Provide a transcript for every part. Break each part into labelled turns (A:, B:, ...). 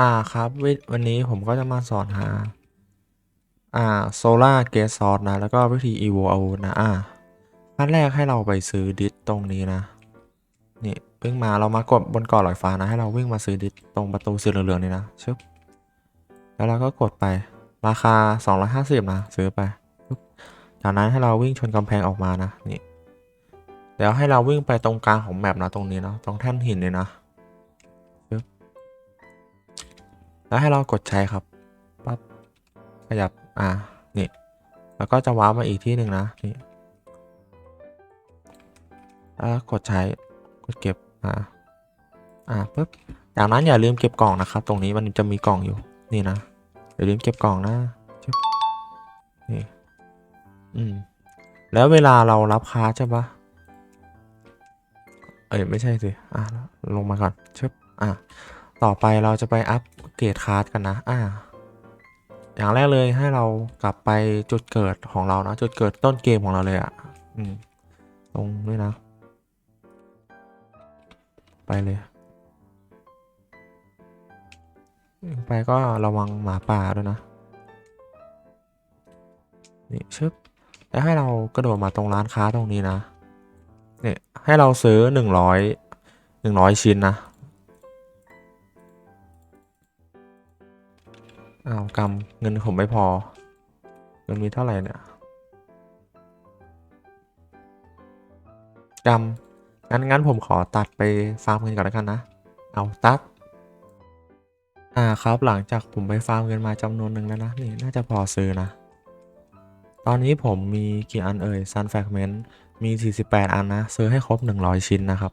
A: อ่าครับวิวันนี้ผมก็จะมาสอนหา อ่าโซล่าเกสซอสนะ แล้วก็วิธี evo อาวุธนะ อ่าขั้นแรกให้เราไปซื้อดิสตรงนี้นะ นี่วิ่งมาเรามากดบนเก่อลอยฟ้านะ ให้เราวิ่งมาซื้อดิสตรงประตูสีเหลืองๆนี่นะชึบแล้วเราก็กดไปราคา 250 นะ ซื้อไป จากนั้นให้เราวิ่งชนกำแพงออกมานะนี่เดี๋ยวให้เราวิ่งไปตรงกลางของแมปนะตรงนี้เนาะตรงแท่นหินเลยนะ แล้วให้เรากดใช้ครับปั๊บขยับอ่านี่ แล้วก็จะว้าร์ปมาอีกที่หนึ่งนะนี่แล้วกดใช้กดเก็บอ่าอ่าปุ๊บจากนั้นอย่าลืมเก็บกล่องนะครับ ตรงนี้มันจะมีกล่องอยู่นี่นะอย่าลืมเก็บกล่องนะนี่อืมแล้วเวลาเรารับค้าใช่ปะเอ้ยไม่ใช่สิอะลงมาก่อนชึบอะ ต่อไปเราจะไปอัปเกรดคาร์ดกันนะ อ่า อย่างแรกเลยให้เรากลับไปจุดเกิดของเรานะจุดเกิดต้นเกมของเราเลยอะ่ะ อืม ตรงนี้นะ ไปเลย ไปก็ระวังหมาป่าด้วยนะ นี่ชึบแล้วให้เรากระโดดมาตรงร้านค้าตรงนี้นะ เนี่ยให้เราซื้อหนึ่งร้อยหนึ่งร้อยชิ้นนะ อ้าวกำเงินผมไม่พอ เงินมีเท่าไหร่เนี่ยกำงั้นงั้นผมขอตัดไปฟาร์มเงินก่อนแล้วกันนะ เอาตัดอ่าครับหลังจากผมไปฟาร์มเงินมาจำนวนหนึ่งแล้วนะนี่น่าจะพอซื้อนะ ตอนนี้ผมมีกี่อันเอ่ย Sun Fragment มี 48 อันนะ ซื้อให้ครบ 100 ชิ้นนะครับ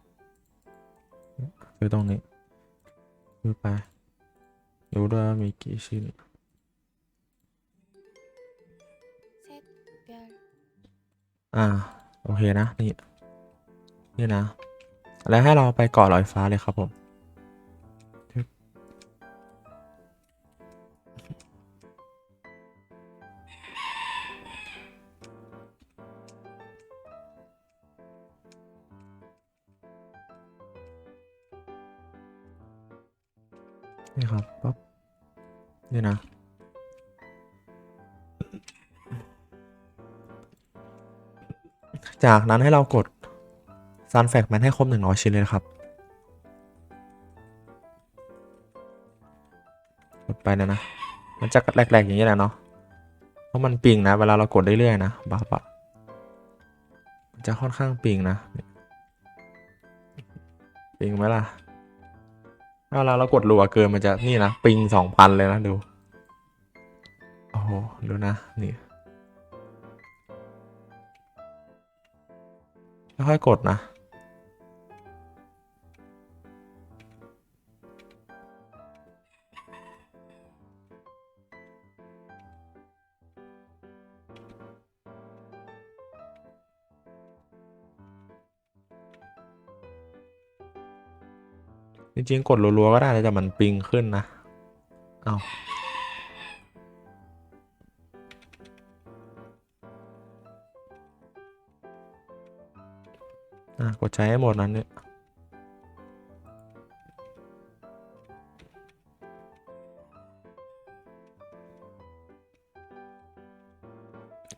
A: ซื้อตรงนี้ซื้อไป ดูด้วยว่ามีกี่ชิ้น
B: 셋별
A: อ่า โอเคนะ นี่ นี่นะ แล้วให้เราไปเกาะลอยฟ้าเลยครับผม นี่ครับปั๊บนี่นะ จากนั้นให้เรากด Sun Fragment ให้ครบ100ชิ้นเลยนะครับ กดไปนะนะ มันจะแหลกๆอย่างนี้แหละเนาะ เพราะมันปิงนะ เวลาเรากดเรื่อยๆนะบัฟอะมันจะค่อนข้างปิงนะ ปิงไหมล่ะ เวลาเรากดรัวเกินมันจะนี่นะปิงสองพันเลยนะดู โอ้โห ดูนะ นี่ค่อยกดนะ จริงๆ กดรัวๆก็ได้แต่มันปิงขึ้นนะ เอาอะกดใช้ให้หมดนั้นเนี่ย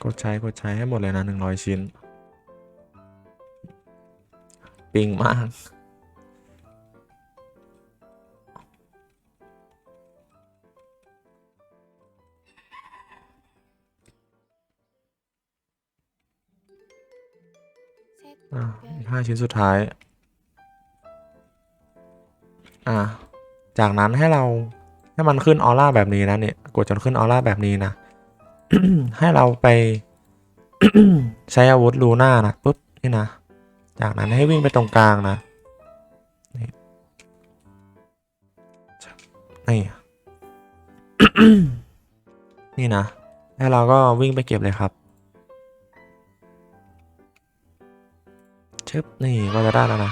A: กดใช้กดใช้ให้หมดเลยนะหนึ่งร้อยชิ้น ปิงมาก อะ
B: 별
A: อีกห้าชิ้นสุดท้าย อะจากนั้นให้เราให้มันขึ้นออร่าแบบนี้นะเนี่ยกดจนขึ้นออร่าแบบนี้นะ ให้เราไป ใช้อาวุธลูน่านะปุ๊บนี่นะ จากนั้นให้วิ่งไปตรงกลางนะนี่นี่นี่นะ แล้วเราก็วิ่งไปเก็บเลยครับึบนี่ก็จะได้แล้วนะ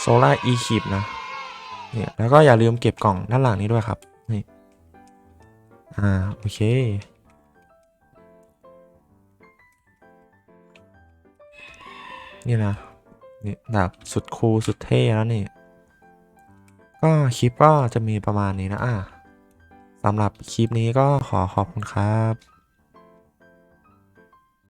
A: โซล่าอีคิปนะเนี่ยแล้วก็อย่าลืมเก็บกล่องด้านหลังนี้ด้วยครับนี่อ่าโอเคนี่นะนี่ดาบสุดคูลสุดเท่แล้วนี่ ก็คลิปก็จะมีประมาณนี้นะอ่าสำหรับคลิปนี้ก็ขอขอบคุณครับ